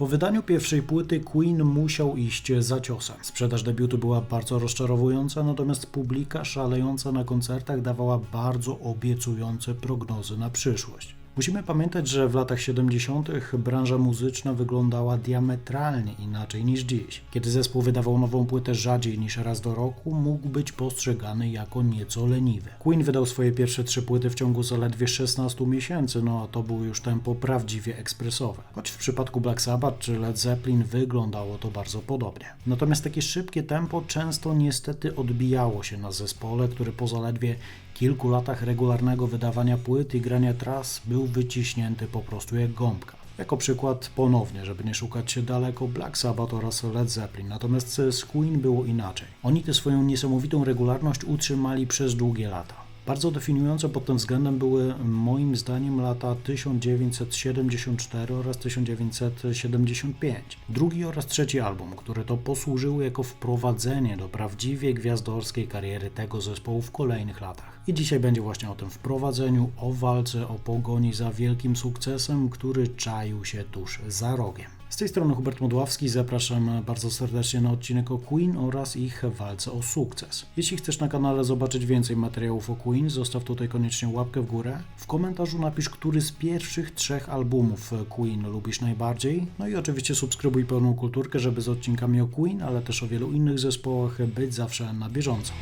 Po wydaniu pierwszej płyty Queen musiał iść za ciosem. Sprzedaż debiutu była bardzo rozczarowująca, natomiast publika szalejąca na koncertach dawała bardzo obiecujące prognozy na przyszłość. Musimy pamiętać, że w latach 70. branża muzyczna wyglądała diametralnie inaczej niż dziś. Kiedy zespół wydawał nową płytę rzadziej niż raz do roku, mógł być postrzegany jako nieco leniwy. Queen wydał swoje pierwsze trzy płyty w ciągu zaledwie 16 miesięcy, no a to było już tempo prawdziwie ekspresowe. Choć w przypadku Black Sabbath czy Led Zeppelin wyglądało to bardzo podobnie. Natomiast takie szybkie tempo często niestety odbijało się na zespole, który po zaledwie kilku latach regularnego wydawania płyt i grania tras był wyciśnięty po prostu jak gąbka. Jako przykład ponownie, żeby nie szukać się daleko, Black Sabbath oraz Led Zeppelin. Natomiast z Queen było inaczej. Oni tę swoją niesamowitą regularność utrzymali przez długie lata. Bardzo definiujące pod tym względem były moim zdaniem lata 1974 oraz 1975. Drugi oraz trzeci album, które to posłużyły jako wprowadzenie do prawdziwie gwiazdorskiej kariery tego zespołu w kolejnych latach. I dzisiaj będzie właśnie o tym wprowadzeniu, o walce, o pogoni za wielkim sukcesem, który czaił się tuż za rogiem. Z tej strony Hubert Modławski, zapraszam bardzo serdecznie na odcinek o Queen oraz ich walce o sukces. Jeśli chcesz na kanale zobaczyć więcej materiałów o Queen, zostaw tutaj koniecznie łapkę w górę. W komentarzu napisz, który z pierwszych trzech albumów Queen lubisz najbardziej. No i oczywiście subskrybuj pełną kulturkę, żeby z odcinkami o Queen, ale też o wielu innych zespołach być zawsze na bieżąco.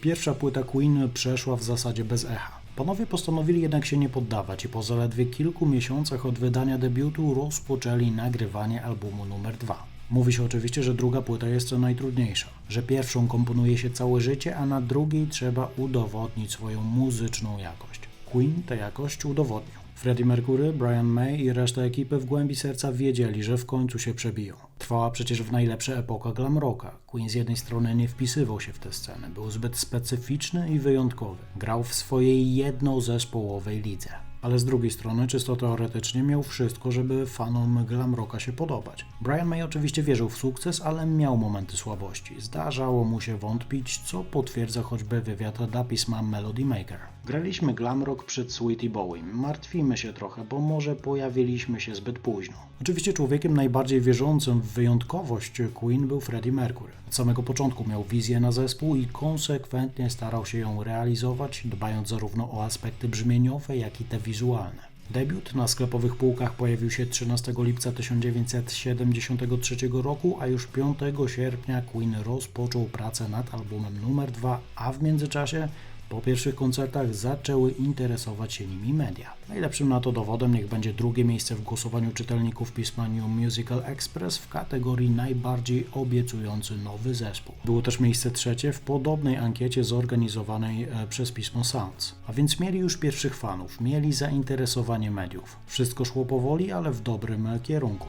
Pierwsza płyta Queen przeszła w zasadzie bez echa. Panowie postanowili jednak się nie poddawać i po zaledwie kilku miesiącach od wydania debiutu rozpoczęli nagrywanie albumu numer 2. Mówi się oczywiście, że druga płyta jest najtrudniejsza, że pierwszą komponuje się całe życie, a na drugiej trzeba udowodnić swoją muzyczną jakość. Queen tę jakość udowodnił. Freddie Mercury, Brian May i reszta ekipy w głębi serca wiedzieli, że w końcu się przebiją. Trwała przecież w najlepsze epoka glam rocka. Queen z jednej strony nie wpisywał się w tę scenę, był zbyt specyficzny i wyjątkowy. Grał w swojej jednozespołowej lidze. Ale z drugiej strony, czysto teoretycznie, miał wszystko, żeby fanom glam rocka się podobać. Brian May oczywiście wierzył w sukces, ale miał momenty słabości. Zdarzało mu się wątpić, co potwierdza choćby wywiad dla pisma Melody Maker. Graliśmy glam rock przed Sweetie Bowie. Martwimy się trochę, bo może pojawiliśmy się zbyt późno. Oczywiście człowiekiem najbardziej wierzącym w wyjątkowość Queen był Freddie Mercury. Od samego początku miał wizję na zespół i konsekwentnie starał się ją realizować, dbając zarówno o aspekty brzmieniowe, jak i te wizualne. Debiut na sklepowych półkach pojawił się 13 lipca 1973 roku, a już 5 sierpnia Queen rozpoczął pracę nad albumem numer 2, a w międzyczasie po pierwszych koncertach zaczęły interesować się nimi media. Najlepszym na to dowodem niech będzie drugie miejsce w głosowaniu czytelników pisma New Musical Express w kategorii najbardziej obiecujący nowy zespół. Było też miejsce trzecie w podobnej ankiecie zorganizowanej e, przez pismo Sounds. A więc mieli już pierwszych fanów, mieli zainteresowanie mediów. Wszystko szło powoli, ale w dobrym e, kierunku.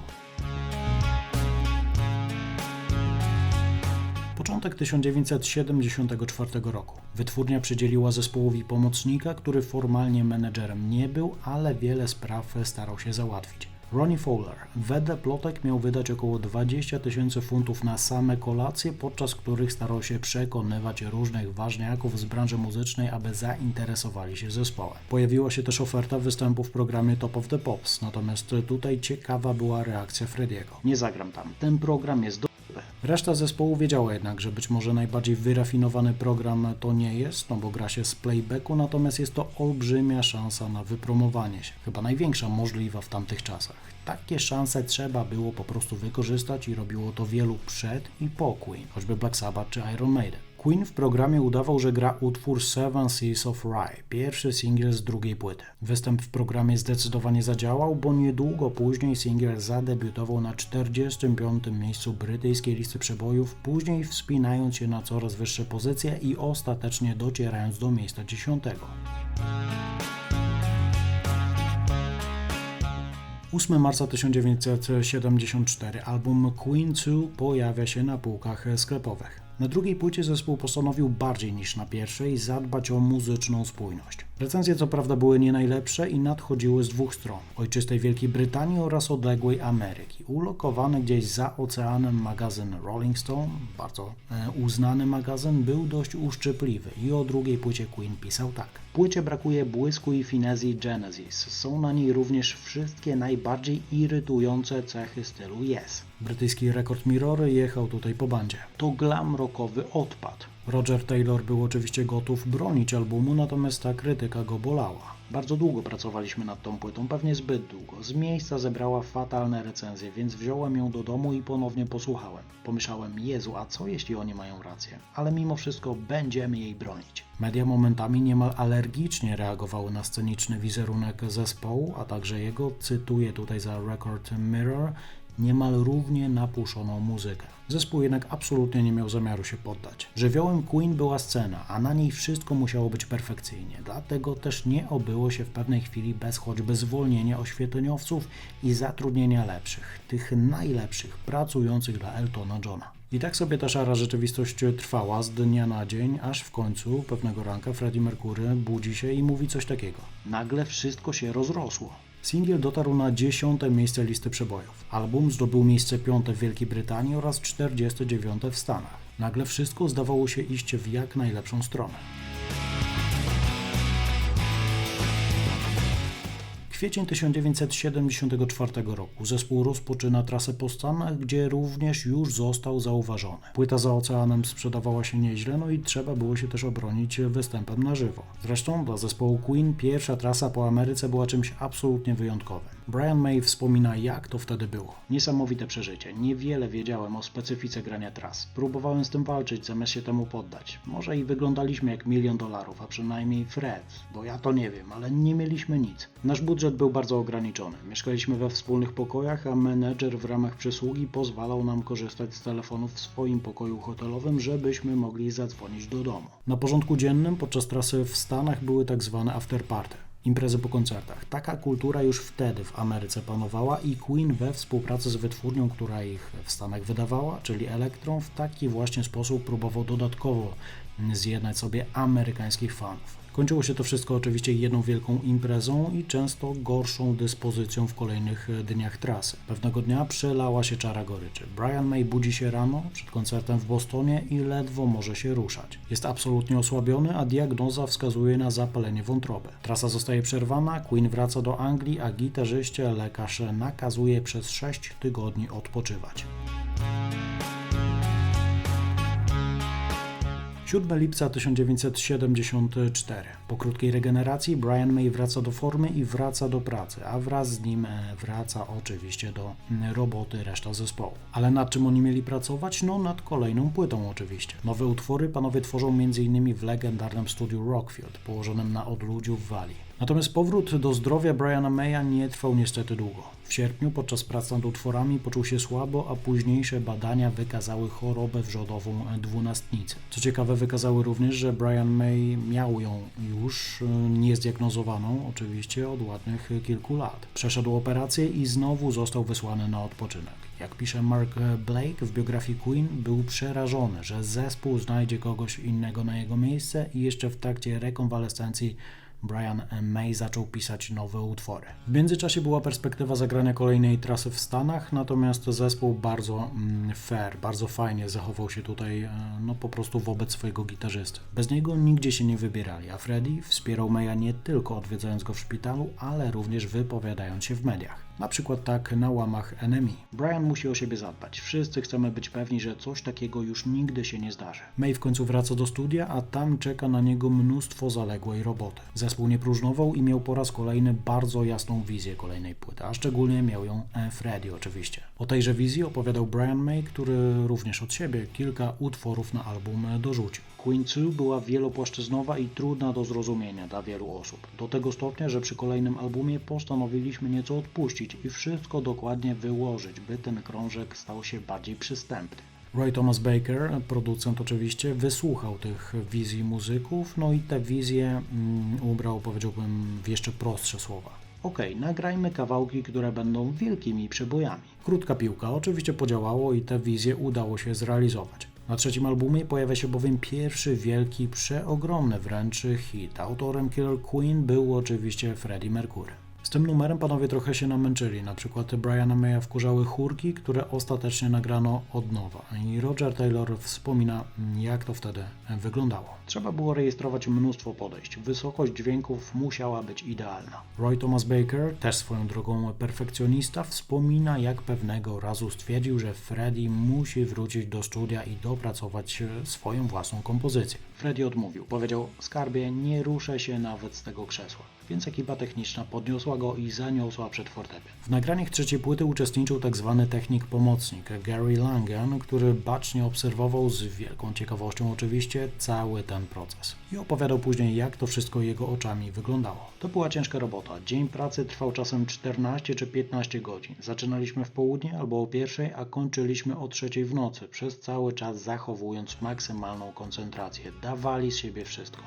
Początek 1974 roku. Wytwórnia przydzieliła zespołowi pomocnika, który formalnie menedżerem nie był, ale wiele spraw starał się załatwić. Ronnie Fowler, wedle plotek miał wydać około 20 tysięcy funtów na same kolacje, podczas których starał się przekonywać różnych ważniaków z branży muzycznej, aby zainteresowali się zespołem. Pojawiła się też oferta występu w programie Top of the Pops, natomiast tutaj ciekawa była reakcja Frediego. Nie zagram tam, ten program jest do Reszta zespołu wiedziała jednak, że być może najbardziej wyrafinowany program to nie jest, no bo gra się z playbacku, natomiast jest to olbrzymia szansa na wypromowanie się, chyba największa możliwa w tamtych czasach. Takie szanse trzeba było po prostu wykorzystać i robiło to wielu przed i po Queen, choćby Black Sabbath czy Iron Maiden. Queen w programie udawał, że gra utwór Seven Seas of Rye, pierwszy singiel z drugiej płyty. Występ w programie zdecydowanie zadziałał, bo niedługo później singiel zadebiutował na 45. miejscu brytyjskiej listy przebojów, później wspinając się na coraz wyższe pozycje i ostatecznie docierając do miejsca 10. 8 marca 1974 album Queen 2 pojawia się na półkach sklepowych. Na drugiej płycie zespół postanowił bardziej niż na pierwszej zadbać o muzyczną spójność. Recenzje co prawda były nie najlepsze i nadchodziły z dwóch stron: ojczystej Wielkiej Brytanii oraz odległej Ameryki. Ulokowany gdzieś za oceanem magazyn Rolling Stone, bardzo e, uznany magazyn, był dość uszczypliwy i o drugiej płycie Queen pisał tak. Płycie brakuje błysku i finezji Genesis. Są na niej również wszystkie najbardziej irytujące cechy stylu Yes. Brytyjski rekord Mirror jechał tutaj po bandzie. To glam rockowy odpad. Roger Taylor był oczywiście gotów bronić albumu, natomiast ta krytyka go bolała. Bardzo długo pracowaliśmy nad tą płytą, pewnie zbyt długo. Z miejsca zebrała fatalne recenzje, więc wziąłem ją do domu i ponownie posłuchałem. Pomyślałem, Jezu, a co jeśli oni mają rację? Ale mimo wszystko będziemy jej bronić. Media momentami niemal alergicznie reagowały na sceniczny wizerunek zespołu, a także jego, cytuję tutaj za Record Mirror, niemal równie napuszoną muzykę. Zespół jednak absolutnie nie miał zamiaru się poddać. Żywiołem Queen była scena, a na niej wszystko musiało być perfekcyjnie. Dlatego też nie obyło się w pewnej chwili bez choćby zwolnienia oświetleniowców i zatrudnienia lepszych, tych najlepszych, pracujących dla Eltona Johna. I tak sobie ta szara rzeczywistość trwała z dnia na dzień, aż w końcu pewnego ranka Freddie Mercury budzi się i mówi coś takiego. Nagle wszystko się rozrosło. Singiel dotarł na dziesiąte miejsce listy przebojów. Album zdobył miejsce piąte w Wielkiej Brytanii oraz 49 w Stanach. Nagle wszystko zdawało się iść w jak najlepszą stronę. Kwiecień 1974 roku zespół rozpoczyna trasę po Stanach, gdzie również już został zauważony. Płyta za oceanem sprzedawała się nieźle, no i trzeba było się też obronić występem na żywo. Zresztą dla zespołu Queen pierwsza trasa po Ameryce była czymś absolutnie wyjątkowym. Brian May wspomina, jak to wtedy było. Niesamowite przeżycie. Niewiele wiedziałem o specyfice grania tras. Próbowałem z tym walczyć, zamiast się temu poddać. Może i wyglądaliśmy jak milion dolarów, a przynajmniej Fred, bo ja to nie wiem, ale nie mieliśmy nic. Nasz budżet był bardzo ograniczony. Mieszkaliśmy we wspólnych pokojach, a menedżer w ramach przysługi pozwalał nam korzystać z telefonów w swoim pokoju hotelowym, żebyśmy mogli zadzwonić do domu. Na porządku dziennym podczas trasy w Stanach były tak zwane afterparty. Imprezy po koncertach. Taka kultura już wtedy w Ameryce panowała i Queen we współpracy z wytwórnią, która ich w Stanach wydawała, czyli Electron, w taki właśnie sposób próbował dodatkowo zjednać sobie amerykańskich fanów. Kończyło się to wszystko oczywiście jedną wielką imprezą i często gorszą dyspozycją w kolejnych dniach trasy. Pewnego dnia przelała się czara goryczy. Brian May budzi się rano przed koncertem w Bostonie i ledwo może się ruszać. Jest absolutnie osłabiony, a diagnoza wskazuje na zapalenie wątroby. Trasa zostaje przerwana, Queen wraca do Anglii, a gitarzyście lekarz nakazuje przez 6 tygodni odpoczywać. 7 lipca 1974. Po krótkiej regeneracji Brian May wraca do formy i wraca do pracy, a wraz z nim e, wraca oczywiście do roboty reszta zespołu. Ale nad czym oni mieli pracować? No nad kolejną płytą oczywiście. Nowe utwory panowie tworzą m.in. w legendarnym studiu Rockfield, położonym na odludziu w Walii. Natomiast powrót do zdrowia Briana Maya nie trwał niestety długo. W sierpniu podczas prac nad utworami poczuł się słabo, a późniejsze badania wykazały chorobę wrzodową dwunastnicy. Co ciekawe, wykazały również, że Brian May miał ją już e, niezdiagnozowaną, oczywiście od ładnych kilku lat. Przeszedł operację i znowu został wysłany na odpoczynek. Jak pisze Mark Blake w biografii Queen, był przerażony, że zespół znajdzie kogoś innego na jego miejsce i jeszcze w trakcie rekonwalescencji Brian May zaczął pisać nowe utwory. W międzyczasie była perspektywa zagrania kolejnej trasy w Stanach, natomiast zespół bardzo mm, fair, bardzo fajnie zachował się tutaj, e, no po prostu wobec swojego gitarzysty. Bez niego nigdzie się nie wybierali, a Freddie wspierał Maya nie tylko odwiedzając go w szpitalu, ale również wypowiadając się w mediach. Na przykład tak na łamach Enemy. Brian musi o siebie zadbać. Wszyscy chcemy być pewni, że coś takiego już nigdy się nie zdarzy. May w końcu wraca do studia, a tam czeka na niego mnóstwo zaległej roboty. Zespół nie próżnował i miał po raz kolejny bardzo jasną wizję kolejnej płyty, a szczególnie miał ją Freddie oczywiście. O tejże wizji opowiadał Brian May, który również od siebie kilka utworów na album dorzucił. Queen 2 była wielopłaszczyznowa i trudna do zrozumienia dla wielu osób. Do tego stopnia, że przy kolejnym albumie postanowiliśmy nieco odpuścić i wszystko dokładnie wyłożyć, by ten krążek stał się bardziej przystępny. Roy Thomas Baker, producent oczywiście, wysłuchał tych wizji muzyków, no i te wizje mm, ubrał, powiedziałbym, w jeszcze prostsze słowa. Okej, okay, nagrajmy kawałki, które będą wielkimi przebojami. Krótka piłka oczywiście podziałało i te wizje udało się zrealizować. Na trzecim albumie pojawia się bowiem pierwszy wielki, przeogromny wręcz hit. Autorem Killer Queen był oczywiście Freddie Mercury. Z tym numerem panowie trochę się namęczyli, na przykład Briana Maya wkurzały chórki, które ostatecznie nagrano od nowa i Roger Taylor wspomina, jak to wtedy wyglądało. Trzeba było rejestrować mnóstwo podejść, wysokość dźwięków musiała być idealna. Roy Thomas Baker, też swoją drogą perfekcjonista, wspomina, jak pewnego razu stwierdził, że Freddie musi wrócić do studia i dopracować swoją własną kompozycję. Freddie odmówił, powiedział, skarbie, nie ruszę się nawet z tego krzesła więc ekipa techniczna podniosła go i zaniosła przed fortepian. W nagraniach trzeciej płyty uczestniczył tzw. Tak technik pomocnik Gary Langen, który bacznie obserwował z wielką ciekawością oczywiście cały ten proces i opowiadał później jak to wszystko jego oczami wyglądało. To była ciężka robota. Dzień pracy trwał czasem 14 czy 15 godzin. Zaczynaliśmy w południe albo o pierwszej, a kończyliśmy o trzeciej w nocy, przez cały czas zachowując maksymalną koncentrację. Dawali z siebie wszystko.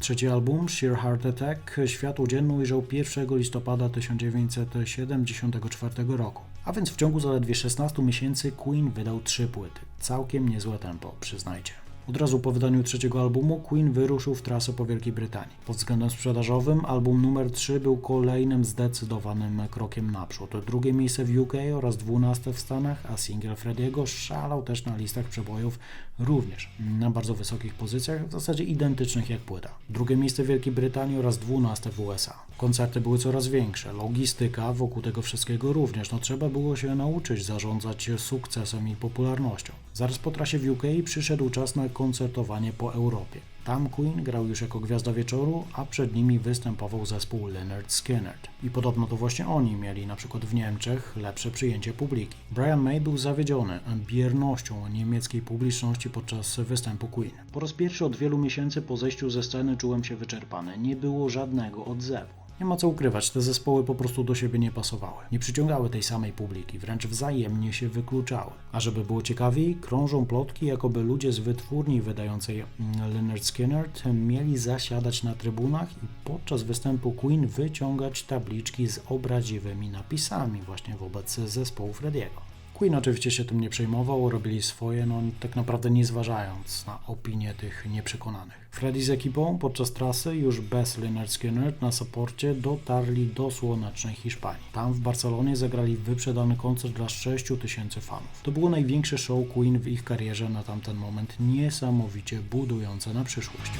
Trzeci album, Sheer Heart Attack, światło dzienne ujrzał 1 listopada 1974 roku. A więc w ciągu zaledwie 16 miesięcy Queen wydał trzy płyty. Całkiem niezłe tempo, przyznajcie. Od razu po wydaniu trzeciego albumu Queen wyruszył w trasę po Wielkiej Brytanii. Pod względem sprzedażowym album numer 3 był kolejnym zdecydowanym krokiem naprzód. Drugie miejsce w UK oraz dwunaste w Stanach, a single Frediego szalał też na listach przebojów również na bardzo wysokich pozycjach, w zasadzie identycznych jak płyta. Drugie miejsce w Wielkiej Brytanii oraz dwunaste w USA. Koncerty były coraz większe, logistyka wokół tego wszystkiego również. No trzeba było się nauczyć zarządzać sukcesem i popularnością. Zaraz po trasie w UK przyszedł czas na koncertowanie po Europie. Tam Queen grał już jako gwiazda wieczoru, a przed nimi występował zespół Leonard Skinner. I podobno to właśnie oni mieli na przykład w Niemczech lepsze przyjęcie publiki. Brian May był zawiedziony biernością niemieckiej publiczności podczas występu Queen. Po raz pierwszy od wielu miesięcy po zejściu ze sceny czułem się wyczerpany. Nie było żadnego odzewu. Nie ma co ukrywać, te zespoły po prostu do siebie nie pasowały. Nie przyciągały tej samej publiki, wręcz wzajemnie się wykluczały. A żeby było ciekawiej, krążą plotki, jakoby ludzie z wytwórni wydającej mm, Leonard Skinner mieli zasiadać na trybunach i podczas występu Queen wyciągać tabliczki z obraziwymi napisami właśnie wobec zespołu Frediego. Queen oczywiście się tym nie przejmował, robili swoje, no tak naprawdę nie zważając na opinię tych nieprzekonanych. Freddy z ekipą podczas trasy już bez Leonard Skinner na saporcie dotarli do słonecznej Hiszpanii. Tam w Barcelonie zagrali wyprzedany koncert dla 6 tysięcy fanów. To było największe show Queen w ich karierze na tamten moment, niesamowicie budujące na przyszłość.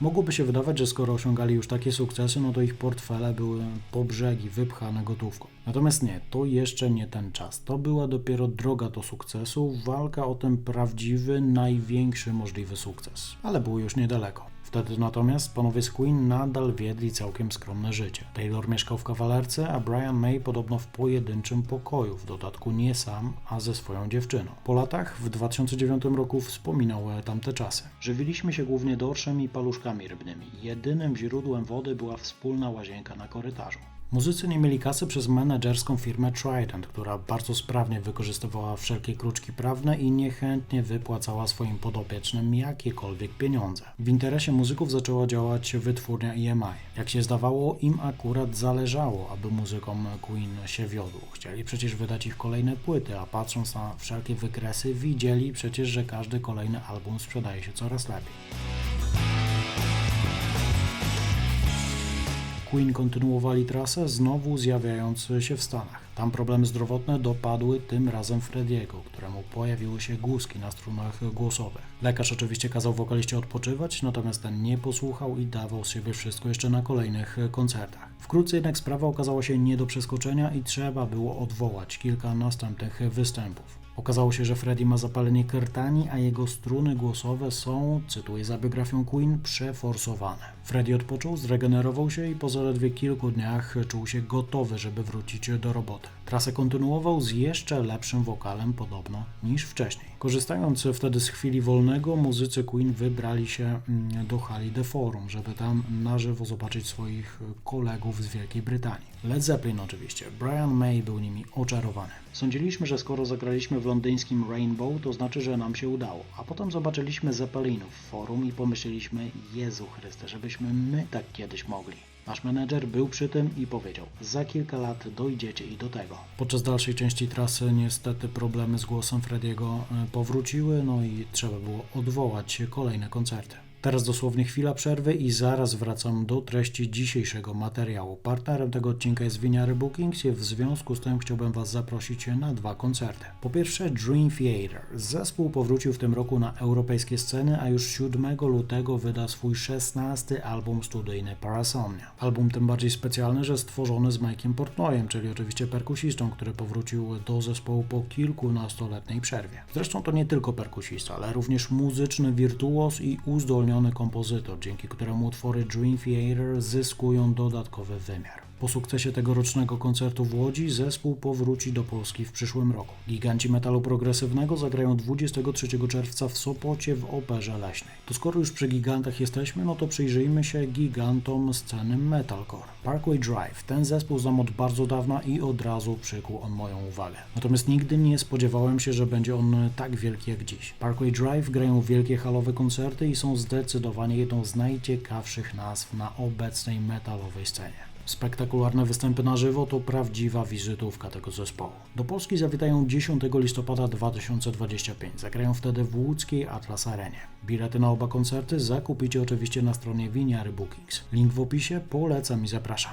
Mogłoby się wydawać, że skoro osiągali już takie sukcesy, no to ich portfele były po brzegi wypchane gotówką. Natomiast nie, to jeszcze nie ten czas. To była dopiero droga do sukcesu, walka o ten prawdziwy, największy możliwy sukces. Ale było już niedaleko. Wtedy natomiast panowie z Queen nadal wiedli całkiem skromne życie. Taylor mieszkał w kawalerce, a Brian May podobno w pojedynczym pokoju, w dodatku nie sam, a ze swoją dziewczyną. Po latach, w 2009 roku wspominał tamte czasy. Żywiliśmy się głównie dorszem i paluszkami rybnymi. Jedynym źródłem wody była wspólna łazienka na korytarzu. Muzycy nie mieli kasy przez menedżerską firmę Trident, która bardzo sprawnie wykorzystywała wszelkie kruczki prawne i niechętnie wypłacała swoim podopiecznym jakiekolwiek pieniądze. W interesie muzyków zaczęła działać wytwórnia EMI. Jak się zdawało, im akurat zależało, aby muzykom Queen się wiodło. Chcieli przecież wydać ich kolejne płyty, a patrząc na wszelkie wykresy, widzieli przecież, że każdy kolejny album sprzedaje się coraz lepiej. Queen kontynuowali trasę, znowu zjawiając się w Stanach. Tam problemy zdrowotne dopadły tym razem Frediego, któremu pojawiły się głuski na strunach głosowych. Lekarz oczywiście kazał wokaliście odpoczywać, natomiast ten nie posłuchał i dawał z siebie wszystko jeszcze na kolejnych koncertach. Wkrótce jednak sprawa okazała się nie do przeskoczenia i trzeba było odwołać kilka następnych występów. Okazało się, że Freddie ma zapalenie krtani, a jego struny głosowe są, cytuję za biografią Queen, przeforsowane. Freddie odpoczął, zregenerował się i po zaledwie kilku dniach czuł się gotowy, żeby wrócić do roboty. Trasę kontynuował z jeszcze lepszym wokalem podobno niż wcześniej. Korzystając wtedy z chwili wolnego, muzycy Queen wybrali się mm, do hali The Forum, żeby tam na żywo zobaczyć swoich kolegów z Wielkiej Brytanii. Led Zeppelin oczywiście. Brian May był nimi oczarowany. Sądziliśmy, że skoro zagraliśmy w londyńskim Rainbow, to znaczy, że nam się udało. A potem zobaczyliśmy Zeppelinów w forum i pomyśleliśmy, Jezu Chryste, żebyśmy my tak kiedyś mogli. Nasz menedżer był przy tym i powiedział: Za kilka lat dojdziecie i do tego. Podczas dalszej części trasy niestety problemy z głosem Frediego e, powróciły, no i trzeba było odwołać kolejne koncerty. Teraz dosłownie chwila przerwy i zaraz wracam do treści dzisiejszego materiału. Partnerem tego odcinka jest Winiary Bookings i w związku z tym chciałbym Was zaprosić na dwa koncerty. Po pierwsze Dream Theater. Zespół powrócił w tym roku na europejskie sceny, a już 7 lutego wyda swój 16 album studyjny Parasomnia. Album tym bardziej specjalny, że stworzony z Mike'iem Portnoyem, czyli oczywiście perkusistą, który powrócił do zespołu po kilkunastoletniej przerwie. Zresztą to nie tylko perkusista, ale również muzyczny wirtuos i uzdolniony kompozytor, dzięki któremu utwory Dream Theater zyskują dodatkowy wymiar. Po sukcesie tegorocznego koncertu w Łodzi zespół powróci do Polski w przyszłym roku. Giganci metalu progresywnego zagrają 23 czerwca w Sopocie w Operze Leśnej. To skoro już przy gigantach jesteśmy, no to przyjrzyjmy się gigantom sceny metalcore. Parkway Drive. Ten zespół znam od bardzo dawna i od razu przykuł on moją uwagę. Natomiast nigdy nie spodziewałem się, że będzie on tak wielki jak dziś. Parkway Drive grają wielkie halowe koncerty i są zdecydowanie jedną z najciekawszych nazw na obecnej metalowej scenie. Spektakularne występy na żywo to prawdziwa wizytówka tego zespołu. Do Polski zawitają 10 listopada 2025. Zagrają wtedy w łódzkiej Atlas Arenie. Bilety na oba koncerty zakupicie oczywiście na stronie Winiary Bookings. Link w opisie, polecam i zapraszam.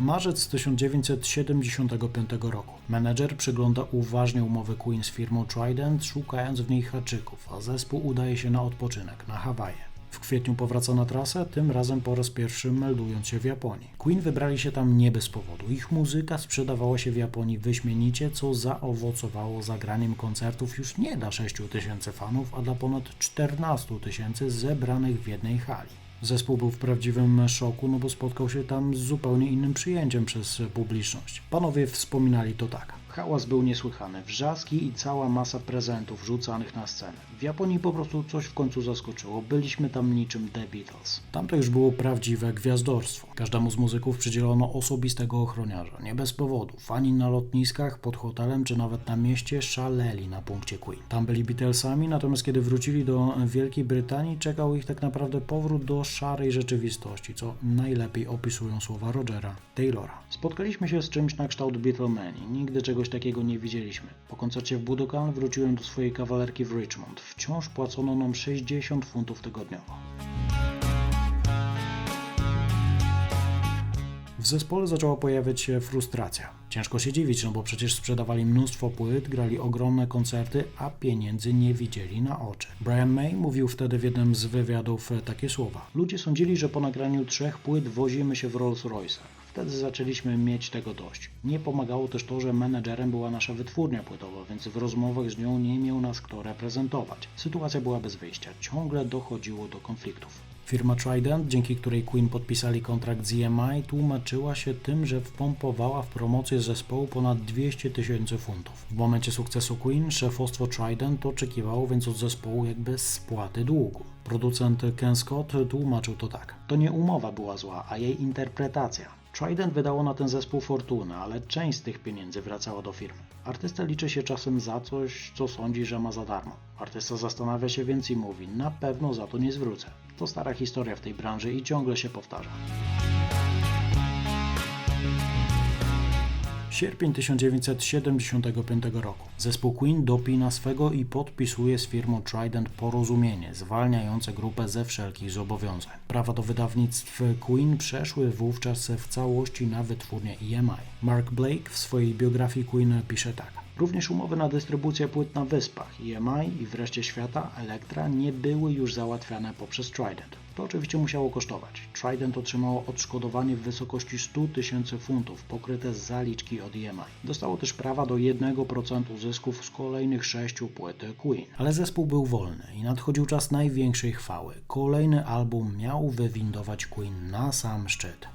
Marzec 1975 roku. Menedżer przygląda uważnie umowy Queen z firmą Trident, szukając w niej haczyków, a zespół udaje się na odpoczynek na Hawaje. Kwietniu powraca na trasę, tym razem po raz pierwszy meldując się w Japonii. Queen wybrali się tam nie bez powodu. Ich muzyka sprzedawała się w Japonii wyśmienicie, co zaowocowało zagraniem koncertów już nie dla 6 tysięcy fanów, a dla ponad 14 tysięcy zebranych w jednej hali. Zespół był w prawdziwym szoku, no bo spotkał się tam z zupełnie innym przyjęciem przez publiczność. Panowie wspominali to tak. Hałas był niesłychany, wrzaski i cała masa prezentów rzucanych na scenę. W Japonii po prostu coś w końcu zaskoczyło. Byliśmy tam niczym The Beatles. Tam to już było prawdziwe gwiazdorstwo. Każdemu z muzyków przydzielono osobistego ochroniarza. Nie bez powodu. Fani na lotniskach, pod hotelem czy nawet na mieście szaleli na punkcie Queen. Tam byli Beatlesami, natomiast kiedy wrócili do Wielkiej Brytanii, czekał ich tak naprawdę powrót do szarej rzeczywistości, co najlepiej opisują słowa Rogera Taylora. Spotkaliśmy się z czymś na kształt Beatlemanii. Nigdy czegoś takiego nie widzieliśmy. Po koncercie w Budokan wróciłem do swojej kawalerki w Richmond. Wciąż płacono nam 60 funtów tygodniowo. W zespole zaczęła pojawiać się frustracja. Ciężko się dziwić, no bo przecież sprzedawali mnóstwo płyt, grali ogromne koncerty, a pieniędzy nie widzieli na oczy. Brian May mówił wtedy w jednym z wywiadów takie słowa. Ludzie sądzili, że po nagraniu trzech płyt wozimy się w Rolls Royce'ach. Wtedy zaczęliśmy mieć tego dość. Nie pomagało też to, że menedżerem była nasza wytwórnia płytowa, więc w rozmowach z nią nie miał nas kto reprezentować. Sytuacja była bez wyjścia. Ciągle dochodziło do konfliktów. Firma Trident, dzięki której Queen podpisali kontrakt z EMI, tłumaczyła się tym, że wpompowała w promocję zespołu ponad 200 tysięcy funtów. W momencie sukcesu Queen szefostwo Trident oczekiwało więc od zespołu jakby spłaty długu. Producent Ken Scott tłumaczył to tak. To nie umowa była zła, a jej interpretacja. Trident wydało na ten zespół fortunę, ale część z tych pieniędzy wracała do firmy. Artysta liczy się czasem za coś, co sądzi, że ma za darmo. Artysta zastanawia się więc i mówi, na pewno za to nie zwrócę. To stara historia w tej branży i ciągle się powtarza. Sierpień 1975 roku. Zespół Queen dopina swego i podpisuje z firmą Trident porozumienie zwalniające grupę ze wszelkich zobowiązań. Prawa do wydawnictw Queen przeszły wówczas w całości na wytwórnię EMI. Mark Blake w swojej biografii Queen pisze tak. Również umowy na dystrybucję płyt na wyspach EMI i wreszcie świata Elektra nie były już załatwiane poprzez Trident. To oczywiście musiało kosztować. Trident otrzymało odszkodowanie w wysokości 100 tysięcy funtów pokryte z zaliczki od EMI. Dostało też prawa do 1% zysków z kolejnych sześciu płyt Queen. Ale zespół był wolny i nadchodził czas największej chwały. Kolejny album miał wywindować Queen na sam szczyt.